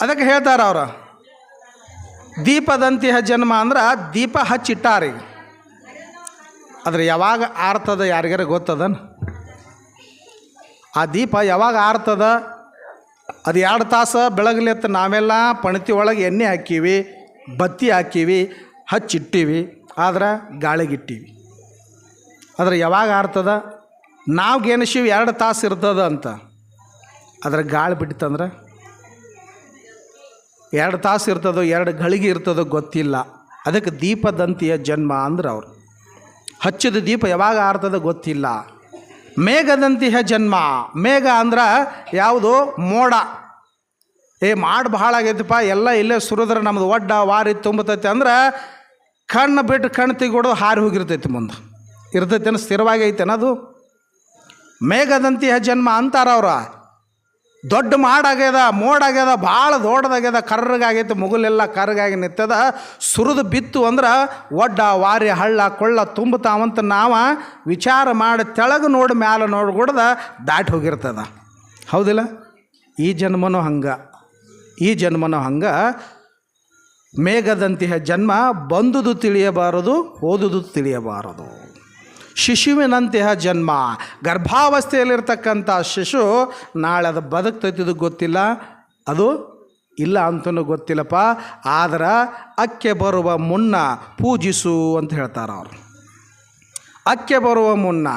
ಅದಕ್ಕೆ ಹೇಳ್ತಾರ ಅವರು, ದೀಪದಂತಿಹ ಜನ್ಮ ಅಂದ್ರೆ ದೀಪ ಹಚ್ಚಿಟ್ಟಾರಿ. ಆದ್ರೆ ಯಾವಾಗ ಆರ್ತದ ಯಾರಿಗಾರ ಗೊತ್ತದನ್? ಆ ದೀಪ ಯಾವಾಗ ಆರ್ತದ? ಅದು ಎರಡು ತಾಸು ಬೆಳಗ್ಲೆತ್ತ ನಾವೆಲ್ಲ ಪಣತಿ ಒಳಗೆ ಎಣ್ಣೆ ಹಾಕೀವಿ, ಬತ್ತಿ ಹಾಕೀವಿ, ಹಚ್ಚಿಟ್ಟೀವಿ, ಆದ್ರೆ ಗಾಳಿಗಿಟ್ಟೀವಿ. ಆದ್ರೆ ಯಾವಾಗ ಆರ್ತದ? ನಾವು ಗೆಣಸೀವಿ ಎರಡು ತಾಸು ಇರ್ತದ ಅಂತ. ಅದ್ರ ಗಾಳಿ ಬಿಡ್ತಂದ್ರೆ ಎರಡು ತಾಸು ಇರ್ತದೋ, ಎರಡು ಗಳಿಗೆ ಇರ್ತದೋ ಗೊತ್ತಿಲ್ಲ. ಅದಕ್ಕೆ ದೀಪದಂತಿಯ ಜನ್ಮ ಅಂದ್ರೆ ಅವರು. ಹಚ್ಚಿದ ದೀಪ ಯಾವಾಗ ಆರ್ತದೋ ಗೊತ್ತಿಲ್ಲ. ಮೇಘದಂತಿಯ ಜನ್ಮ. ಮೇಘ ಅಂದ್ರೆ ಯಾವುದು ಮೋಡ. ಏ, ಮಾಡಿ ಭಾಳ ಆಗೈತಪ್ಪ, ಎಲ್ಲ ಇಲ್ಲೇ ಸುರಿದ್ರೆ ನಮ್ದು ಒಡ್ಡ ವಾರಿ ತುಂಬತೈತೆ ಅಂದ್ರೆ ಕಣ್ಣು ಬಿಟ್ಟು ಕಣ್ಣು ತಿಗೋಡು ಹಾರಿ ಹೋಗಿರ್ತೈತಿ ಮುಂದೆ. ಇರ್ತೈತೇನು ಸ್ಥಿರವಾಗಿ ಐತೇನ ಅದು ಮೇಘದಂತಿಹ ಜನ್ಮ ಅಂತಾರ ದೊಡ್ಡ ಮಾಡಾಗ್ಯದ, ಮೋಡಾಗ್ಯದ, ಭಾಳ ದೊಡ್ಡದಾಗ್ಯದ ಕರ್ರಗಾಗೈತೆ ಮುಗುಲೆಲ್ಲ ಕರ್ರಗಾಗಿ ನಿಂತದ. ಸುರಿದು ಬಿತ್ತು ಅಂದ್ರೆ ಒಡ್ಡ, ವಾರಿ, ಹಳ್ಳ, ಕೊಳ್ಳ ತುಂಬುತ್ತಾವಂತ ನಾವು ವಿಚಾರ ಮಾಡಿ ತೆಳಗೆ ನೋಡಿ, ಮ್ಯಾಲೆ ನೋಡಿ ಗುಡ್ದ ದಾಟಿ ಹೋಗಿರ್ತದ. ಹೌದಿಲ್ಲ? ಈ ಜನ್ಮನೂ ಹಂಗೆ. ಈ ಜನ್ಮನೂ ಹಂಗೆ. ಮೇಘದಂತಿಯ ಜನ್ಮ ಬಂದುದು ತಿಳಿಯಬಾರದು, ಓದುದು ತಿಳಿಯಬಾರದು. ಶಿಶುವಿನಂತಹ ಜನ್ಮ. ಗರ್ಭಾವಸ್ಥೆಯಲ್ಲಿರ್ತಕ್ಕಂಥ ಶಿಶು ನಾಳೆ ಅದು ಬದುಕ್ತೈತಿದು ಗೊತ್ತಿಲ್ಲ. ಅದು ಇಲ್ಲ ಅಂತಲೂ ಗೊತ್ತಿಲ್ಲಪ್ಪ. ಆದ್ರೆ ಅಕ್ಕೆ ಬರುವ ಮುನ್ನ ಪೂಜಿಸು ಅಂತ ಹೇಳ್ತಾರೆ ಅವರು. ಅಕ್ಕೆ ಬರುವ ಮುನ್ನ.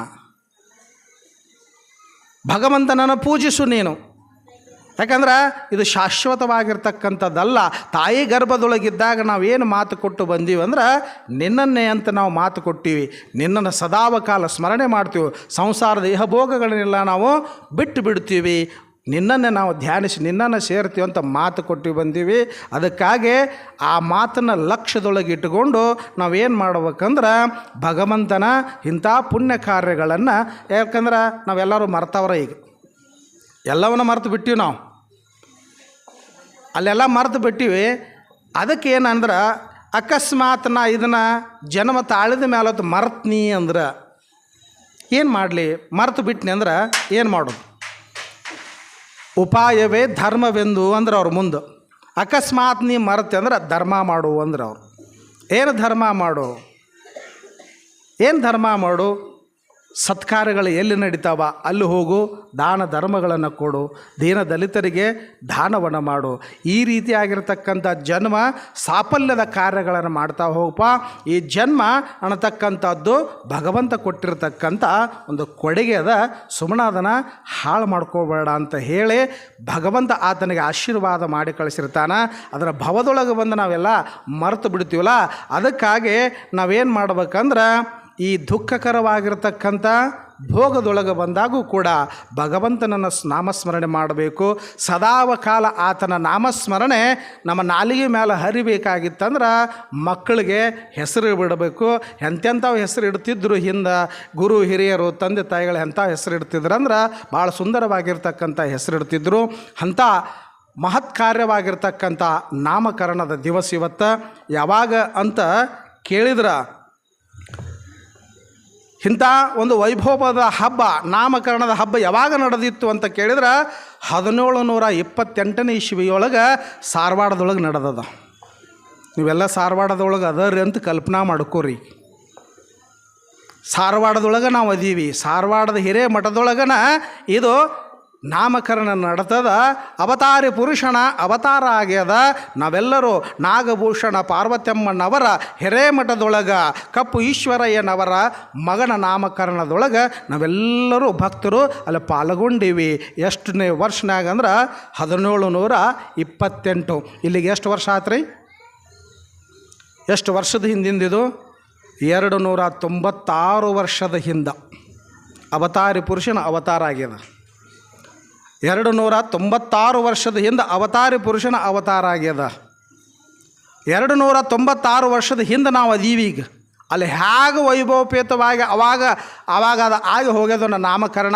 ಭಗವಂತನನ್ನು ಪೂಜಿಸು ನೀನು. ಯಾಕಂದ್ರೆ ಇದು ಶಾಶ್ವತವಾಗಿರ್ತಕ್ಕಂಥದ್ದಲ್ಲ. ತಾಯಿ ಗರ್ಭದೊಳಗಿದ್ದಾಗ ನಾವೇನು ಮಾತು ಕೊಟ್ಟು ಬಂದೀವಿ ಅಂದ್ರೆ, ನಿನ್ನನ್ನೇ ಅಂತ ನಾವು ಮಾತು ಕೊಟ್ಟಿವಿ. ನಿನ್ನನ್ನು ಸದಾವಕಾಲ ಸ್ಮರಣೆ ಮಾಡ್ತೀವಿ. ಸಂಸಾರದ ಇಹಭೋಗಗಳನ್ನೆಲ್ಲ ನಾವು ಬಿಟ್ಟು ಬಿಡ್ತೀವಿ. ನಿನ್ನನ್ನೇ ನಾವು ಧ್ಯಾನಿಸಿ, ನಿನ್ನನ್ನು ಸೇರ್ತೀವಿ ಅಂತ ಮಾತು ಕೊಟ್ಟು ಬಂದೀವಿ. ಅದಕ್ಕಾಗಿ ಆ ಮಾತನ್ನು ಲಕ್ಷ್ಯದೊಳಗೆ ಇಟ್ಟುಕೊಂಡು ನಾವೇನು ಮಾಡ್ಬೇಕಂದ್ರೆ, ಭಗವಂತನ ಇಂಥ ಪುಣ್ಯ ಕಾರ್ಯಗಳನ್ನು, ಯಾಕಂದ್ರೆ ನಾವೆಲ್ಲರೂ ಮರ್ತವ್ರ ಈಗ. ಎಲ್ಲವನ್ನು ಮರೆತು ಬಿಟ್ಟಿವಿ ನಾವು. ಅಲ್ಲೆಲ್ಲ ಮರೆತು ಬಿಟ್ಟಿವಿ. ಅದಕ್ಕೆ ಏನಂದ್ರೆ ಅಕಸ್ಮಾತ್ ನಾ ಇದನ್ನು ಜನ್ಮ ತಾಳಿದ ಮೇಲೆ ಹೊತ್ತು ಮರ್ತನಿ ಅಂದ್ರೆ ಏನು ಮಾಡಲಿ? ಮರೆತು ಬಿಟ್ನಿ ಅಂದ್ರೆ ಏನು ಮಾಡೋದು? ಉಪಾಯವೇ ಧರ್ಮವೆಂದು ಅಂದ್ರೆ ಅವ್ರ ಮುಂದೆ. ಅಕಸ್ಮಾತ್ ನೀ ಮರ್ತೆ ಅಂದ್ರೆ ಧರ್ಮ ಮಾಡು ಅಂದ್ರೆ ಅವ್ರು. ಏನು ಧರ್ಮ ಮಾಡು? ಏನು ಧರ್ಮ ಮಾಡು? ಸತ್ಕಾರ್ಯಗಳು ಎಲ್ಲಿ ನಡೀತಾವ? ಅಲ್ಲಿ ಹೋಗು, ದಾನ ಧರ್ಮಗಳನ್ನು ಕೊಡು, ದೀನ ದಲಿತರಿಗೆ ದಾನವನ್ನು ಮಾಡು. ಈ ರೀತಿಯಾಗಿರ್ತಕ್ಕಂಥ ಜನ್ಮ ಸಾಫಲ್ಯದ ಕಾರ್ಯಗಳನ್ನು ಮಾಡ್ತಾ ಹೋಗಪ್ಪ ಈ ಜನ್ಮ ಅನ್ನತಕ್ಕಂಥದ್ದು ಭಗವಂತ ಕೊಟ್ಟಿರತಕ್ಕಂಥ ಒಂದು ಕೊಡುಗೆ ಅದ. ಹಾಳು ಮಾಡ್ಕೋಬೇಡ ಅಂತ ಹೇಳಿ ಭಗವಂತ ಆತನಿಗೆ ಆಶೀರ್ವಾದ ಮಾಡಿ ಕಳಿಸಿರ್ತಾನ. ಅದರ ಭವದೊಳಗೆ ಬಂದು ನಾವೆಲ್ಲ ಮರೆತು ಬಿಡ್ತೀವಲ್ಲ? ಅದಕ್ಕಾಗಿ ನಾವೇನು ಮಾಡ್ಬೇಕಂದ್ರೆ ಈ ದುಃಖಕರವಾಗಿರ್ತಕ್ಕಂಥ ಭೋಗದೊಳಗೆ ಬಂದಾಗೂ ಕೂಡ ಭಗವಂತನನ್ನು ನಾಮಸ್ಮರಣೆ ಮಾಡಬೇಕು. ಸದಾವಕಾಲ ಆತನ ನಾಮಸ್ಮರಣೆ ನಮ್ಮ ನಾಲಿಗೆ ಮೇಲೆ ಹರಿಬೇಕಾಗಿತ್ತಂದ್ರೆ ಮಕ್ಕಳಿಗೆ ಹೆಸರು ಬಿಡಬೇಕು. ಎಂತೆಂಥವು ಹೆಸರು ಇಡ್ತಿದ್ರು ಹಿಂದೆ ಗುರು, ಹಿರಿಯರು, ತಂದೆ, ತಾಯಿಗಳು ಎಂಥ ಹೆಸರು ಇಡ್ತಿದ್ರು ಅಂದ್ರೆ ಭಾಳ ಸುಂದರವಾಗಿರ್ತಕ್ಕಂಥ ಹೆಸರು ಇಡ್ತಿದ್ರು. ಅಂಥ ಮಹತ್ ಕಾರ್ಯವಾಗಿರ್ತಕ್ಕಂಥ ನಾಮಕರಣದ ದಿವಸ ಇವತ್ತು. ಯಾವಾಗ ಅಂತ ಕೇಳಿದ್ರೆ ಇಂಥ ಒಂದು ವೈಭವದ ಹಬ್ಬ, ನಾಮಕರಣದ ಹಬ್ಬ ಯಾವಾಗ ನಡೆದಿತ್ತು ಅಂತ ಕೇಳಿದ್ರೆ ಹದಿನೇಳು ನೂರ ಇಪ್ಪತ್ತೆಂಟನೇ ಇಸ್ವಿಯೊಳಗೆ ಸಾರವಾಡದೊಳಗೆ ನಡೆದದ. ನೀವೆಲ್ಲ ಸಾರವಾಡದೊಳಗೆ ಅದರಿ ಅಂತ ಕಲ್ಪನಾ ಮಾಡ್ಕೋರಿ. ಸಾರವಾಡದೊಳಗೆ ನಾವು ಅದೀವಿ. ಸಾರವಾಡದ ಹಿರೇ ಮಠದೊಳಗನ ಇದು ನಾಮಕರಣ ನಡ್ತದ, ಅವತಾರಿ ಪುರುಷನ ಅವತಾರ ಆಗ್ಯದ. ನಾವೆಲ್ಲರೂ ನಾಗಭೂಷಣ ಪಾರ್ವತಮ್ಮನವರ ಹಿರೇಮಠದೊಳಗೆ, ಕಪ್ಪು ಈಶ್ವರಯ್ಯನವರ ಮಗನ ನಾಮಕರಣದೊಳಗೆ ನಾವೆಲ್ಲರೂ ಭಕ್ತರು ಅಲ್ಲಿ ಪಾಲ್ಗೊಂಡೀವಿ. ಎಷ್ಟನೇ ವರ್ಷನಾಗ ಅಂದ್ರೆ ಹದಿನೇಳು ನೂರ ಇಪ್ಪತ್ತೆಂಟು. ಇಲ್ಲಿಗೆ ಎಷ್ಟು ವರ್ಷ ಆತ್ರಿ? ಎಷ್ಟು ವರ್ಷದ ಹಿಂದಿಂದಿದು? ಎರಡು ನೂರ ತೊಂಬತ್ತಾರು ವರ್ಷದ ಹಿಂದೆ. ಅವತಾರಿ ಪುರುಷನ ಅವತಾರ ಆಗ್ಯದ. ಎರಡು ನೂರ ತೊಂಬತ್ತಾರು ವರ್ಷದ ಹಿಂದೆ ಅವತಾರಿ ಪುರುಷನ ಅವತಾರ ಆಗ್ಯದ. ಎರಡು ನೂರ ತೊಂಬತ್ತಾರು ವರ್ಷದ ಹಿಂದೆ ನಾವು ಅದೀವಿ ಈಗ ಅಲ್ಲಿ ಹೇಗೆ ವೈಭವಪೇತವಾಗಿ ಅವಾಗ ಅವಾಗ ಅದು ಆಗಿ ಹೋಗ್ಯದನ್ನ ನಾಮಕರಣ,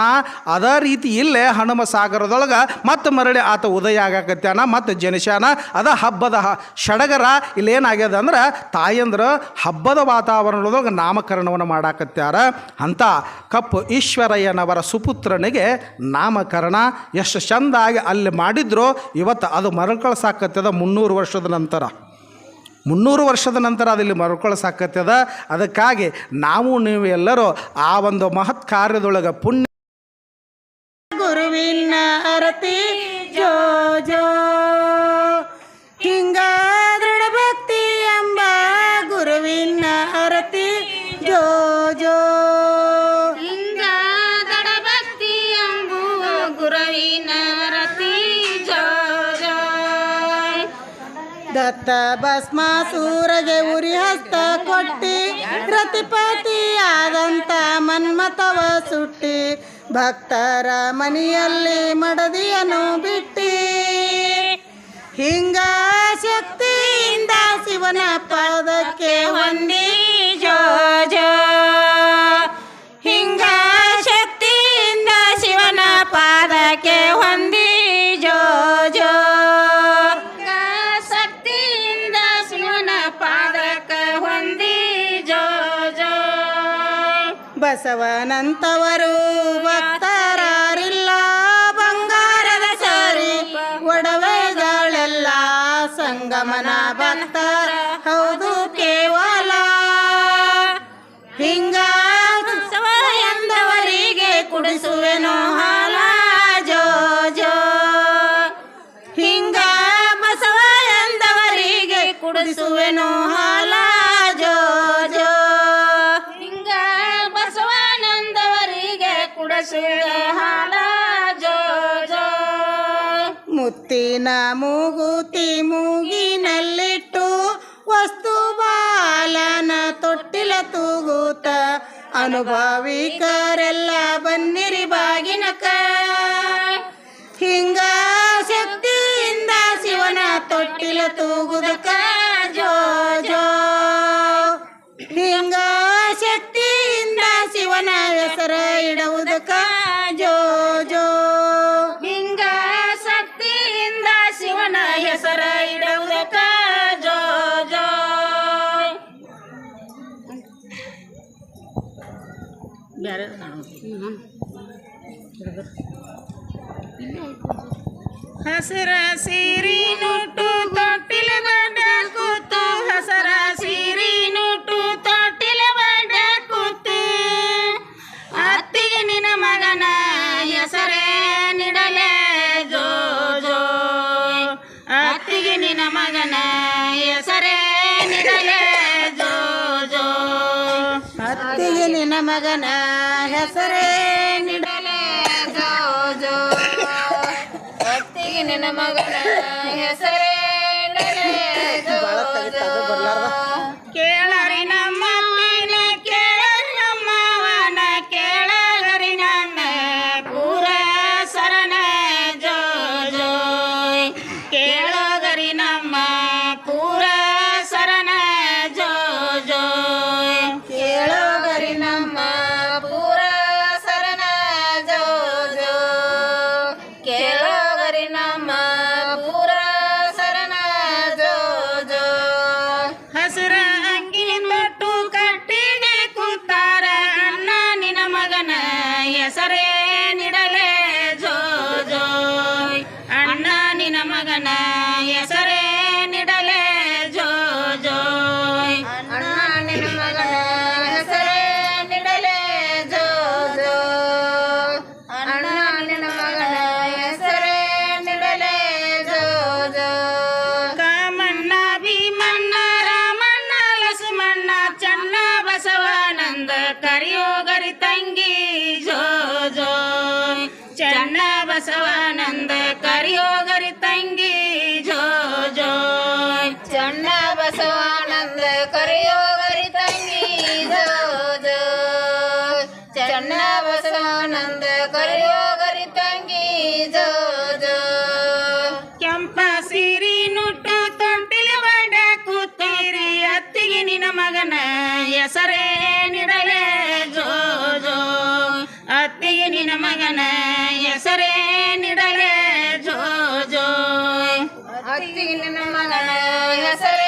ಅದೇ ರೀತಿ ಇಲ್ಲೇ ಹನುಮ ಸಾಗರದೊಳಗೆ ಮತ್ತೆ ಮರಳಿ ಆತ ಉದಯ ಆಗಾಕತ್ಯಾನ, ಮತ್ತು ಜನಿಶಾನ ಅದ ಹಬ್ಬದ ಷಡಗರ ಇಲ್ಲೇನಾಗ್ಯದ ಅಂದ್ರೆ ತಾಯಂದ್ರ ಹಬ್ಬದ ವಾತಾವರಣದೊಳಗೆ ನಾಮಕರಣವನ್ನು ಮಾಡಾಕತ್ಯಾರ. ಅಂತ ಕಪ್ಪು ಈಶ್ವರಯ್ಯನವರ ಸುಪುತ್ರನಿಗೆ ನಾಮಕರಣ. ಎಷ್ಟು ಚಂದಾಗಿ ಅಲ್ಲಿ ಮಾಡಿದ್ರು, ಇವತ್ತು ಅದು ಮರುಕಳಿಸಾಕತ್ತದ ಮುನ್ನೂರು ವರ್ಷದ ನಂತರ. ಮುನ್ನೂರು ವರ್ಷದ ನಂತರ ಅದಿಲ್ಲಿ ಮರುಕಳಿಸಾಕತ್ತದ ಅದಕ್ಕಾಗಿ ನಾವು ನೀವು ಎಲ್ಲರೂ ಆ ಒಂದು ಮಹತ್ ಕಾರ್ಯದೊಳಗೆ ಪುಣ್ಯ ಗುರುವಿನ ಅರತಿ ದತ್ತ ಭಸ್ಮಾಸೂರಗೆ ಉರಿ ಹಸ್ತ ಕೊಟ್ಟಿ ಪ್ರತಿಪತಿ ಆದಂತ ಮನ್ಮತವ ಸುಟ್ಟಿ, ಭಕ್ತರ ಮನೆಯಲ್ಲಿ ಮಡದಿಯನ್ನು ಬಿಟ್ಟಿ. ಹಿಂಗ ಶಕ್ತಿಯಿಂದ ಶಿವನ ಪಾದಕ್ಕೆ ಒಂದೇ ಜೋ ಜೋ ಬಸವನಂತವರು ಭಕ್ತರಾರಿಲ್ಲ. ಬಂಗಾರದ ಸಾರಿ ಒಡವೆಗಳೆಲ್ಲ ಸಂಗಮನ ಭಕ್ತರ. ಹೌದು ಕೇವಲ ಹಿಂಗ ಎಂದವರಿಗೆ ಕುಡಿಸುವೆನು ಹಾಲ. ಜೋ ಜೋ. ಹಿಂಗ ಬಸವ ಎಂದವರಿಗೆ ಕುಡಿಸುವೆನು ಹಾಲ. ಜೋ ಮುತ್ತಿನ ಮೂಗುತಿ ಮೂಗಿನಲ್ಲಿಟ್ಟು ವಸ್ತು ಬಾಲನ ತೊಟ್ಟಿಲ ತೂಗುತ್ತ ಅನುಭವಿಕರೆಲ್ಲ ಬನ್ನಿರಿ ಬಾಗಿನಕ. ಹಿಂಗ ಶಕ್ತಿಯಿಂದ ಶಿವನ ತೊಟ್ಟಿಲ ತೂಗುದಕ ಕೂತು. ಕೂತು. ಅತ್ತಿಗೆ ಮಗನ ಹೆಸರೇ ನಿಡಲೆ ಜೋ ಜೋ ಅತ್ತಿಗೆ ಮಗನ ಜೋ ಜೋ ಅತ್ತಿಗೆ ನಿನ್ನ ಮಗನ ಹೆಸರೇ ನಿಡಲೆ ಜೋ ಜೋ. ಅತ್ತಿಗೆ ನಿನ್ನ ಮಗನ ಹೆಸರೇ ನಿಡಲೆ ಜೋ ಬಸವಾನಂದ ಕರಿಯೋಗರಿ ತಂಗಿ ಜೋ ಜೋ. ಚಣ್ಣ ಬಸವಾನಂದ ಕರಿಯೋಗರಿ ತಂಗಿ ಜೋ ಜೋ. ಚನ್ನ ಬಸವಾನಂದ ಕರಿಯೋಗರಿ ತಂಗಿ ಜೋ ಜೋ. ಕೆಂಪ ಸಿರಿ ನುಟ್ಟು ತೊಂಟಿಲ ಬಡ ಕೂತೀರಿ ಅತ್ತಿಗೆ ನಿನ್ನ ಮಗನ ಹೆಸರೇ ನಿಡಲೆ. ಅತ್ತಿಗೆ ನಿನ್ನ ಮಗನ ಹೆಸರೇ ನಿಡಲೆ ಜೋ ಜೋ ಅತ್ತಿಗೆ ನಿನ್ನ ಮಗನ ಹೆಸರೇ